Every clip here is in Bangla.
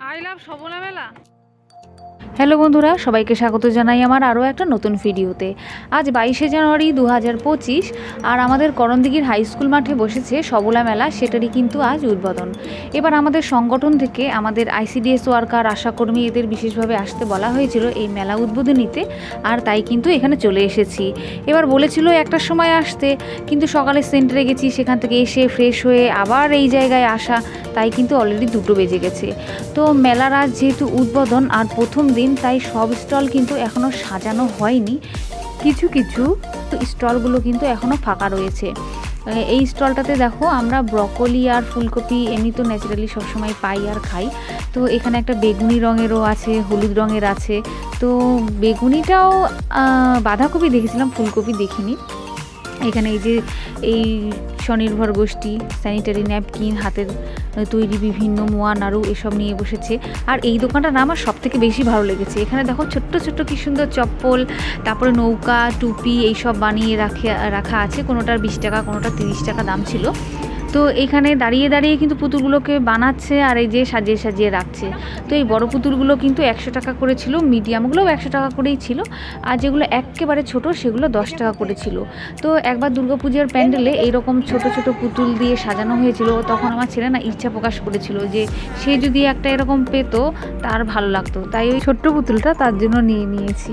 আই লাভ সবলা মেলা হ্যালো বন্ধুরা, সবাইকে স্বাগত জানাই আমার আরও একটা নতুন ভিডিওতে। আজ বাইশে জানুয়ারি দু হাজার পঁচিশ, আর আমাদের করণদিঘির হাই স্কুল মাঠে বসেছে সবলা মেলা, সেটারই কিন্তু আজ উদ্বোধন। এবার আমাদের সংগঠন থেকে আমাদের আইসিডিএস ওয়ার্কার, আশাকর্মী এদের বিশেষভাবে আসতে বলা হয়েছিল এই মেলা উদ্বোধনীতে, আর তাই কিন্তু এখানে চলে এসেছি। এবার বলেছিল একটার সময় আসতে, কিন্তু সকালে সেন্টারে গেছি, সেখান থেকে এসে ফ্রেশ হয়ে আবার এই জায়গায় আসা, তাই কিন্তু অলরেডি দুটো বেজে গেছে। তো মেলার আজ যেহেতু উদ্বোধন, আর প্রথম দিন তাই সব স্টল কিন্তু এখনও সাজানো হয়নি। কিছু কিছু স্টলগুলো কিন্তু এখনও ফাঁকা রয়েছে। এই স্টলটাতে দেখো, আমরা ব্রকলি আর ফুলকপি এমনি তো ন্যাচারালি সবসময় পাই আর খাই। তো এখানে একটা বেগুনি রঙেরও আছে, হলুদ রঙের আছে। তো বেগুনিটাও বাঁধাকপি দেখেছিলাম, ফুলকপি দেখিনি। এখানে এই যে এই স্বনির্ভর গোষ্ঠী স্যানিটারি ন্যাপকিন হাতের তৈরি বিভিন্ন মোয়া নাড়ু এসব নিয়ে বসেছে। আর এই দোকানটা না আমার সব থেকে বেশি ভালো লেগেছে। এখানে দেখো ছোট্ট ছোট্ট কি সুন্দর চপ্পল, তারপরে নৌকা, টুপি, এইসব বানিয়ে রাখে, রাখা আছে। কোনোটার বিশ টাকা কোনোটা তিরিশ টাকা দাম ছিল। তো এখানে দাঁড়িয়ে দাঁড়িয়ে কিন্তু পুতুলগুলোকে বানাচ্ছে আর এই যে সাজিয়ে সাজিয়ে রাখছে। তো এই বড় পুতুলগুলো কিন্তু একশো টাকা করে ছিল মিডিয়ামগুলোও একশো টাকা করেই ছিল আর যেগুলো একেবারে ছোট সেগুলো দশ টাকা করে ছিল। তো একবার দুর্গাপূজার প্যান্ডেলে এইরকম ছোট ছোট পুতুল দিয়ে সাজানো হয়েছিল। তখন আমার ছেলে না ইচ্ছা প্রকাশ করেছিল যে সে যদি একটা এরকম পেতো তার ভালো লাগতো। তাই ওই ছোট্ট পুতুলটা তার জন্য নিয়ে নিয়েছি।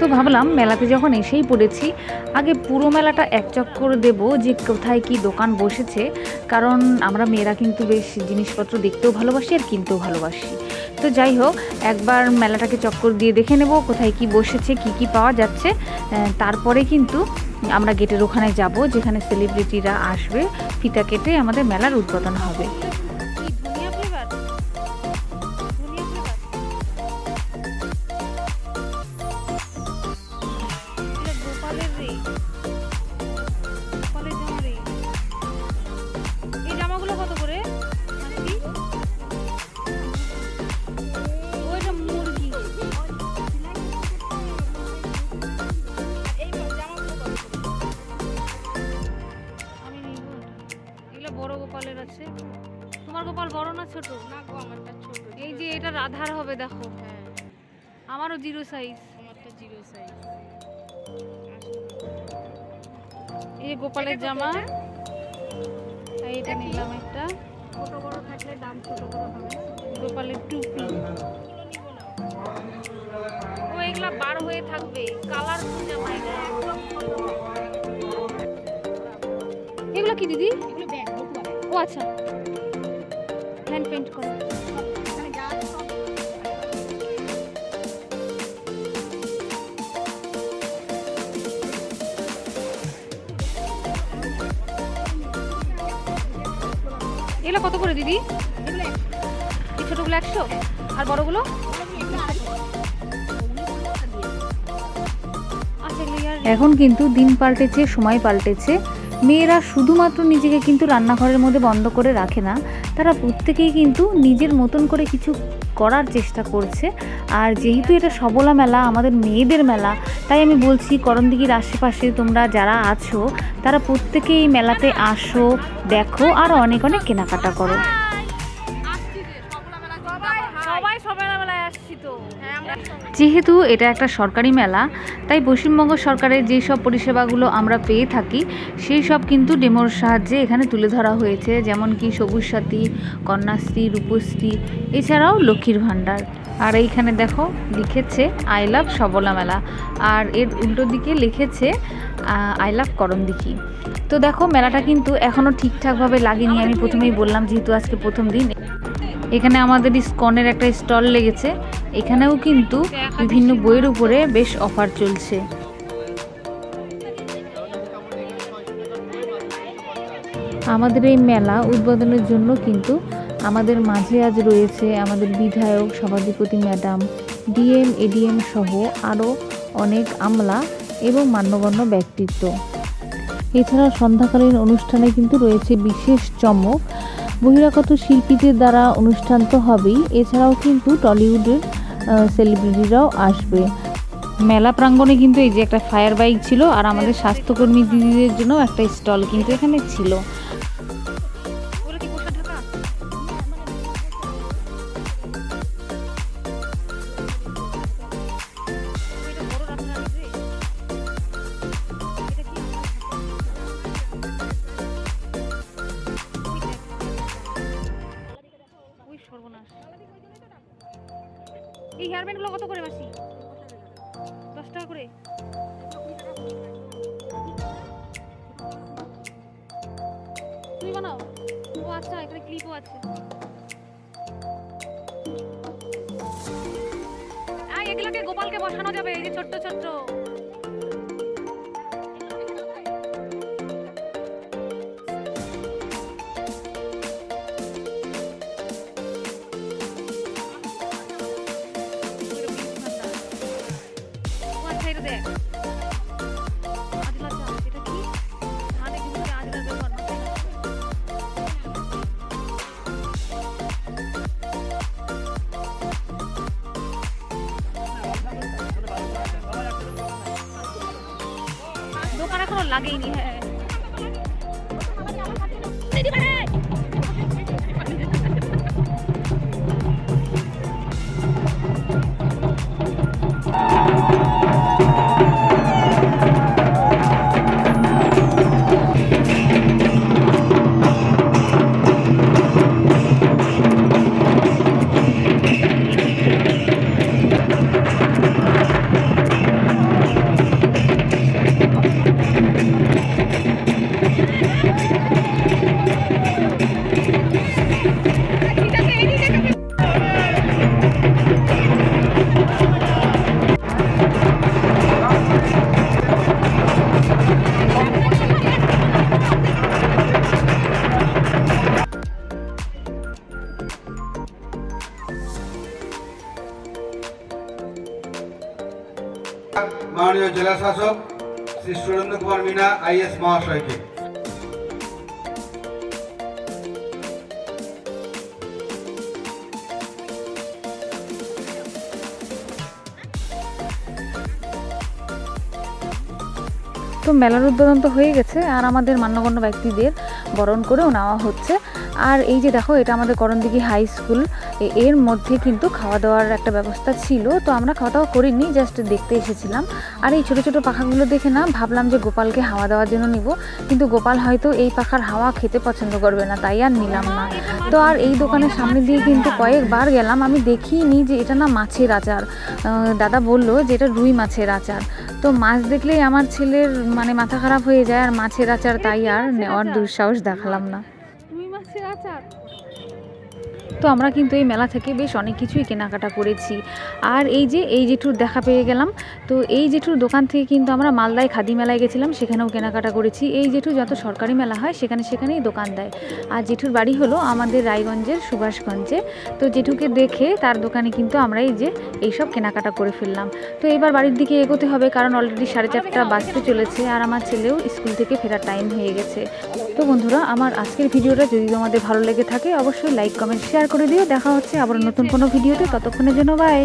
তো ভাবলাম মেলাতে যখন এসেই পড়েছি, আগে পুরো মেলাটা এক চক্কর দেব যে কোথায় কি দোকান বসেছে, কারণ আমরা মেয়েরা কিন্তু বেশ জিনিসপত্র দেখতেও ভালোবাসি আর কিনতেও ভালোবাসি। তো যাই হোক, একবার মেলাটাকে চক্কর দিয়ে দেখে নেব কোথায় কি বসেছে, কি কি পাওয়া যাচ্ছে তারপরে কিন্তু আমরা গেটের ওখানে যাব, যেখানে সেলিব্রিটিরা আসবে, ফিতা কেটে আমাদের মেলার উদ্বোধন হবে। না ছোট। না গো আমারটা ছোট। এই যে এটা রাধার হবে দেখো। হ্যাঁ। আমারও জিরো সাইজ আমারটা জিরো সাইজ এই গোপালের জামা? এটা? নিলাম একটা। ছোট বড় থাকলে দাম ছোট বড় হবে। গোপালের টুপি। ও এগুলা বার হয়ে থাকবে। কালারফুল জামা এগুলো এগুলো কি দিদি? এগুলো ব্যাগ ও আচ্ছা। হ্যান্ড পেন্ট করা এগুলো কত করে দিদি? ছোটগুলো একশো? আর বড়গুলো। আচ্ছা এখন কিন্তু দিন পাল্টেছে, সময় পাল্টেছে। মেয়েরা শুধুমাত্র নিজেকে কিন্তু রান্নাঘরের মধ্যে বন্ধ করে রাখে না। তারা প্রত্যেকেই কিন্তু নিজের মতন করে কিছু করার চেষ্টা করছে। আর যেহেতু এটা সবলা মেলা, আমাদের মেয়েদের মেলা, তাই আমি বলছি করণদিঘির আশেপাশে তোমরা যারা আছো, তারা প্রত্যেকেই মেলাতে আসো, দেখো, আর অনেক অনেক কেনাকাটা করো। যেহেতু এটা একটা সরকারি মেলা, তাই পশ্চিমবঙ্গ সরকারের যেই সব পরিষেবাগুলো আমরা পেয়ে থাকি সেই সব কিন্তু ডেমোর সাহায্যে এখানে তুলে ধরা হয়েছে, যেমন কি সবুজ সাথী, কন্যাশ্রী, রূপশ্রী, এছাড়াও লক্ষ্মীর ভাণ্ডার। আর এইখানে দেখো, লিখেছে আই লাভ সবলা মেলা, আর এর উল্টো দিকে লিখেছে আই লাভ করণদিঘি তো দেখো, মেলাটা কিন্তু এখনও ঠিকঠাকভাবে লাগেনি, আমি প্রথমেই বললাম যেহেতু আজকে প্রথম দিন। এখানে আমাদের স্কনের একটা স্টল লেগেছে এখানেও কিন্তু বিভিন্ন বইয়ের উপরে বেশ অফার চলছে। আমাদের এই মেলা উদ্বোধনের জন্য কিন্তু আমাদের মাঝে আজ রয়েছে আমাদের বিধায়ক, সভাধিপতি ম্যাডাম, ডিএম, এডিএম সহ আরও অনেক আমলা এবং মান্যগণ্য ব্যক্তিত্ব। এছাড়া সন্ধ্যাকালীন অনুষ্ঠানে কিন্তু রয়েছে বিশেষ চমক। বহিরাগত শিল্পীদের দ্বারা অনুষ্ঠান তো হবেই, এছাড়াও কিন্তু টলিউডের সেলিব্রিটিরাও আসবে। মেলা প্রাঙ্গণে কিন্তু এই যে একটা ফায়ার বাইক ছিল আর আমাদের স্বাস্থ্যকর্মী দিদিদের জন্য একটা স্টল কিন্তু এখানে ছিল। সর্বনাশ। এই হেয়ার ব্যান্ডগুলো কত করে মাসি? দশ টাকা করে। তুমি বানাও। ও আচ্ছা এখানে ক্লিপও আছে। এগুলোকে গোপালকে বসানো যাবে, এই যে ছোট্ট ছোট্ট। এটা দেখ আজলা চাল এটা কি? ধানে কিন্তু আজলা ব্যবহার না দোকান এখনও লাগেইনি হ্যাঁ। মাননীয় জেলা শাসক শ্রী সুরেন্দ্র কুমার মিনা, আইএস মহাশয়কে। তো মেলার উদ্বোধন তো হয়ে গেছে, আর আমাদের মান্যগণ্য ব্যক্তিদের বরণ করেও নেওয়া হচ্ছে। আর এই যে দেখো, এটা আমাদের করণদিঘি হাই স্কুলের মধ্যে কিন্তু খাওয়া দাওয়ার একটা ব্যবস্থা ছিল, তো আমরা খাওয়া দাওয়া করিনি জাস্ট দেখতে এসেছিলাম। আর এই ছোটো ছোটো পাখাগুলো দেখে না, ভাবলাম যে গোপালকে হাওয়া দেওয়ার জন্য নিব। কিন্তু গোপাল হয়তো এই পাখার হাওয়া খেতে পছন্দ করবে না, তাই আর নিলাম না। তো আর এই দোকানের সামনে দিয়ে কিন্তু কয়েকবার গেলাম, আমি দেখিনি যে এটা না মাছের আচার। দাদা বলল যে এটা রুই মাছের আচার। তো মাছ দেখলেই আমার ছেলের মানে মাথা খারাপ হয়ে যায়, আর মাছের আচার তাই আর নেওয়ার দুঃসাহস দেখালাম না। তো আমরা কিন্তু এই মেলা থেকে বেশ অনেক কিছুই কেনাকাটা করেছি। আর এই যে, এই জেঠুর দেখা পেয়ে গেলাম। তো এই জেঠুর দোকান থেকে কিন্তু আমরা মালদায় খাদি মেলায় গেছিলাম, সেখানেও কেনাকাটা করেছি। এই জেঠু যত সরকারি মেলা হয়, সেখানে সেখানেই দোকান দেয়। আর জেঠুর বাড়ি হলো আমাদের রায়গঞ্জের সুভাষগঞ্জে। তো জেঠুকে দেখে তার দোকানে কিন্তু আমরা এই যে, এইসব কেনাকাটা করে ফেললাম। তো এবার বাড়ির দিকে এগোতে হবে, কারণ অলরেডি সাড়ে চারটা বাজতে চলেছে। আর আমার ছেলেও স্কুল থেকে ফেরার টাইম হয়ে গেছে। তো বন্ধুরা, আমার আজকের ভিডিওটা যদি তোমাদের ভালো লেগে থাকে, অবশ্যই লাইক কমেন্ট শেয়ার করে দিও। দেখা হচ্ছে আবার নতুন কোনো ভিডিওতে। ততক্ষণের জন্য বাই